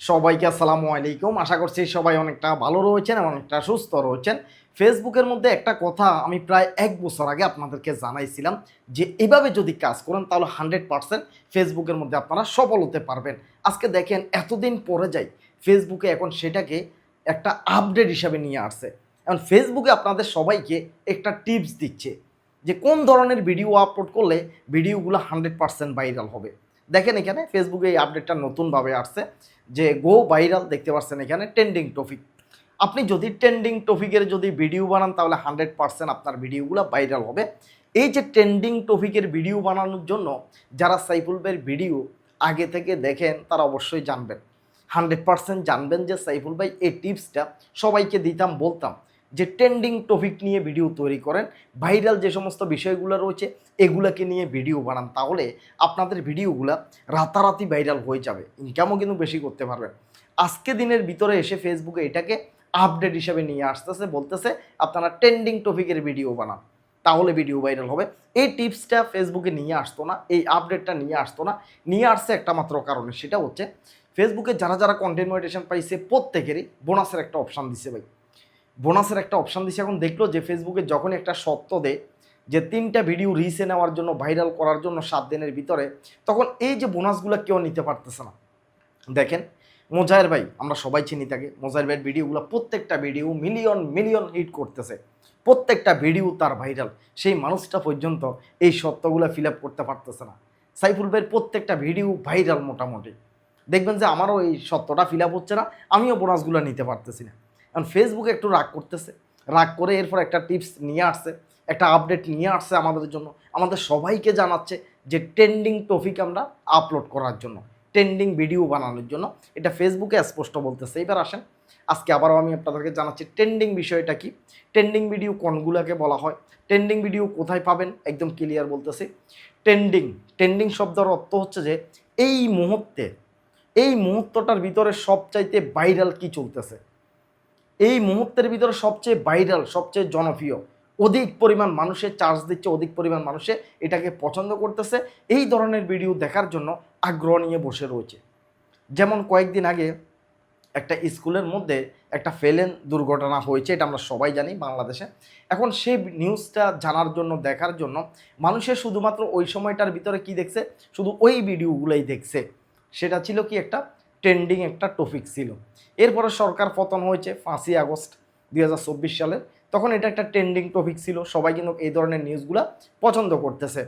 সবাইকে আসসালামু আলাইকুম। আশা করছি সবাই অনেকটা ভালো রয়েছেন এবং অনেকটা সুস্থ রয়েছেন। ফেসবুকের মধ্যে একটা কথা আমি প্রায় এক বছর আগে আপনাদেরকে জানাইছিলাম যে, এভাবে যদি কাজ করেন তাহলে হান্ড্রেড পার্সেন্ট ফেসবুকের মধ্যে আপনারা সফল হতে পারবেন। আজকে দেখেন এতদিন পরে যাই, ফেসবুকে এখন সেটাকে একটা আপডেট হিসাবে নিয়ে আসছে। এখন ফেসবুকে আপনাদের সবাইকে একটা টিপস দিচ্ছে যে, কোন ধরনের ভিডিও আপলোড করলে ভিডিওগুলো হান্ড্রেড পার্সেন্ট ভাইরাল হবে। দেখেন এখানে ফেসবুকে এই আপডেটটা নতুনভাবে আসছে যে গো ভাইরাল দেখতে পাচ্ছেন এখানে ট্রেন্ডিং টপিক আপনি যদি ট্রেন্ডিং টপিকের যদি ভিডিও বানান, তাহলে হান্ড্রেড পার্সেন্ট আপনার ভিডিওগুলো ভাইরাল হবে। এই যে ট্রেন্ডিং টপিকের ভিডিও বানানোর জন্য যারা সাইফুল ভাইয়ের ভিডিও আগে থেকে দেখেন, তারা অবশ্যই জানবেন। হান্ড্রেড পার্সেন্ট জানবেন যে সাইফুল ভাই এই টিপসটা সবাইকে দিতাম, বলতাম। যে ট্রেন্ডিং টপিক নিয়ে ভিডিও তৈরি করেন ভাইরাল যে সমস্ত বিষয়গুলো রয়েছে, এগুলাকে নিয়ে ভিডিও বানান, তাহলে আপনাদের ভিডিওগুলো রাতারাতি ভাইরাল হয়ে যাবে। ইনকামও কিন্তু বেশি করতে পারবেন। আজকে দিনের ভিতরে এসে ফেসবুকে এটাকে আপডেট হিসাবে নিয়ে আসতেছে, বলতেছে, আপনারা ট্রেন্ডিং টপিকের ভিডিও বানান, তাহলে ভিডিও ভাইরাল হবে। এই টিপসটা ফেসবুকে নিয়ে আসতো না, এই আপডেটটা নিয়ে আসতো না, নিয়ে আসছে একটা মাত্র কারণে, সেটা হচ্ছে ফেসবুকে যারা যারা কন্টেন্ট মনিটেশন পাইছে, প্রত্যেকেরই বোনাসের একটা অপশান দিছে ভাই। বোনাসের একটা অপশান দিছে। এখন দেখল যে ফেসবুকে যখনই একটা সত্য দেয় যে তিনটা ভিডিও রিসে নেওয়ার জন্য ভাইরাল করার জন্য সাত দিনের ভিতরে, তখন এই যে বোনাসগুলো কেউ নিতে পারতেছে না। দেখেন মোজায়ের ভাই, আমরা সবাই চিনি তাকে মোজায়ের ভাইয়ের ভিডিওগুলো প্রত্যেকটা ভিডিও মিলিয়ন মিলিয়ন হিট করতেছে। প্রত্যেকটা ভিডিও তার ভাইরাল সেই মানুষটা পর্যন্ত এই সত্যগুলো ফিল আপ করতে পারতেছে না। সাইফুল ভাইয়ের প্রত্যেকটা ভিডিও ভাইরাল মোটামুটি। দেখবেন যে আমারও এই সত্যটা ফিল আপ হচ্ছে না, আমিও বোনাসগুলো নিতে পারতেছি না। কারণ ফেসবুকে একটু রাগ করতেছে। রাগ করে এরপর একটা টিপস নিয়ে আসছে, একটা আপডেট নিয়ে আসছে আমাদের জন্য। আমাদের সবাইকে জানাচ্ছে যে ট্রেন্ডিং টপিক আমরা আপলোড করার জন্য ট্রেন্ডিং ভিডিও বানানোর জন্য। এটা ফেসবুকে স্পষ্ট বলতেছে। এবার আসেন, আজকে আবারও আমি আপনাদেরকে জানাচ্ছি ট্রেন্ডিং বিষয়টা কি। ট্রেন্ডিং ভিডিও কোনগুলোকে বলা হয়? ট্রেন্ডিং ভিডিও কোথায় পাবেন? একদম ক্লিয়ার বলতেছি। ট্রেন্ডিং ট্রেন্ডিং শব্দের অর্থ হচ্ছে যে এই মুহূর্তে, এই মুহূর্তটার ভিতরে সবচাইতে ভাইরাল কি চলতেছে? এই মুহূর্তের ভিতরে সবচেয়ে ভাইরাল সবচেয়ে জনপ্রিয়, অধিক পরিমাণ মানুষের চার্জ দিচ্ছে, অধিক পরিমাণ মানুষে এটাকে পছন্দ করতেছে, এই ধরনের ভিডিও দেখার জন্য আগ্রহ নিয়ে বসে রয়েছে। যেমন কয়েকদিন আগে একটা স্কুলের মধ্যে একটা ফেলেন দুর্ঘটনা হয়েছে, এটা আমরা সবাই জানি বাংলাদেশে। এখন সেই নিউজটা জানার জন্য, দেখার জন্য মানুষের শুধুমাত্র ওই সময়টার ভিতরে কি দেখছে? শুধু ওই ভিডিওগুলোই দেখছে। সেটা ছিল কি একটা ট্রেন্ডিং একটা টপিক ছিল। এরপরে সরকার পতন হয়েছে পাঁচই আগস্ট দুই সালে। তখন এটা একটা ট্রেন্ডিং টপিক ছিল, সবাই কিন্তু এই ধরনের নিউজগুলো পছন্দ করতেছে।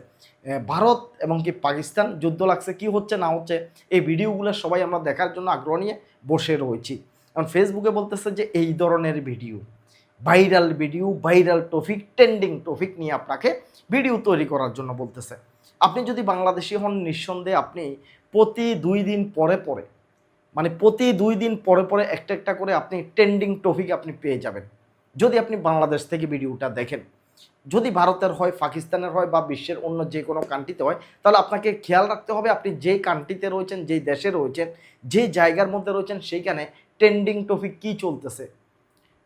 ভারত এবং কি পাকিস্তান যুদ্ধ লাগছে, কি হচ্ছে না হচ্ছে, এই ভিডিওগুলো সবাই আমরা দেখার জন্য আগ্রহ নিয়ে বসে রয়েছি। কারণ ফেসবুকে বলতেছে যে এই ধরনের video, viral video, viral topic, trending topic নিয়ে আপনাকে ভিডিও তৈরি করার জন্য বলতেছে। আপনি যদি বাংলাদেশি হন, নিঃসন্দেহে আপনি প্রতি দুই দিন পরে পরে মানে প্রতি দুই দিন পরে পরে একটা একটা করে আপনি ট্রেন্ডিং টপিক আপনি পেয়ে যাবেন। যদি আপনি বাংলাদেশ থেকে ভিডিওটা দেখেন, যদি ভারতের হয়, পাকিস্তানের হয় বা বিশ্বের অন্য যে কোনো কান্ট্রিতে হয়, তাহলে আপনাকে খেয়াল রাখতে হবে আপনি যে কান্ট্রিতে রয়েছেন, যেই দেশে রয়েছেন, যে জায়গার মধ্যে রয়েছেন, সেইখানে ট্রেন্ডিং টপিক কী চলতেছে।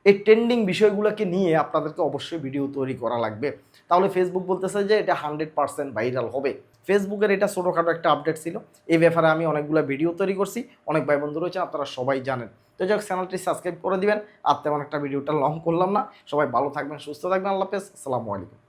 এই ট্রেন্ডিং বিষয়গুলোকে নিয়ে আপনাদেরকে অবশ্যই ভিডিও তৈরি করা লাগবে। তাহলে ফেসবুক বলতেছে যে এটা হান্ড্রেড পার্সেন্ট ভাইরাল হবে। ফেসবুকের এটা ছোটোখাটো একটা আপডেট ছিল। এই ব্যাপারে আমি অনেকগুলো ভিডিও তৈরি করছি। অনেক ভাই বন্ধু রয়েছে, আপনারা সবাই জানেন। তো যাক চ্যানেলটি সাবস্ক্রাইব করে দিবেন। আর তেমন একটা ভিডিওটা লং করলাম না। সবাই ভালো থাকবেন, সুস্থ থাকবেন, আল্লাহ হাফেজ। আসসালামু আলাইকুম।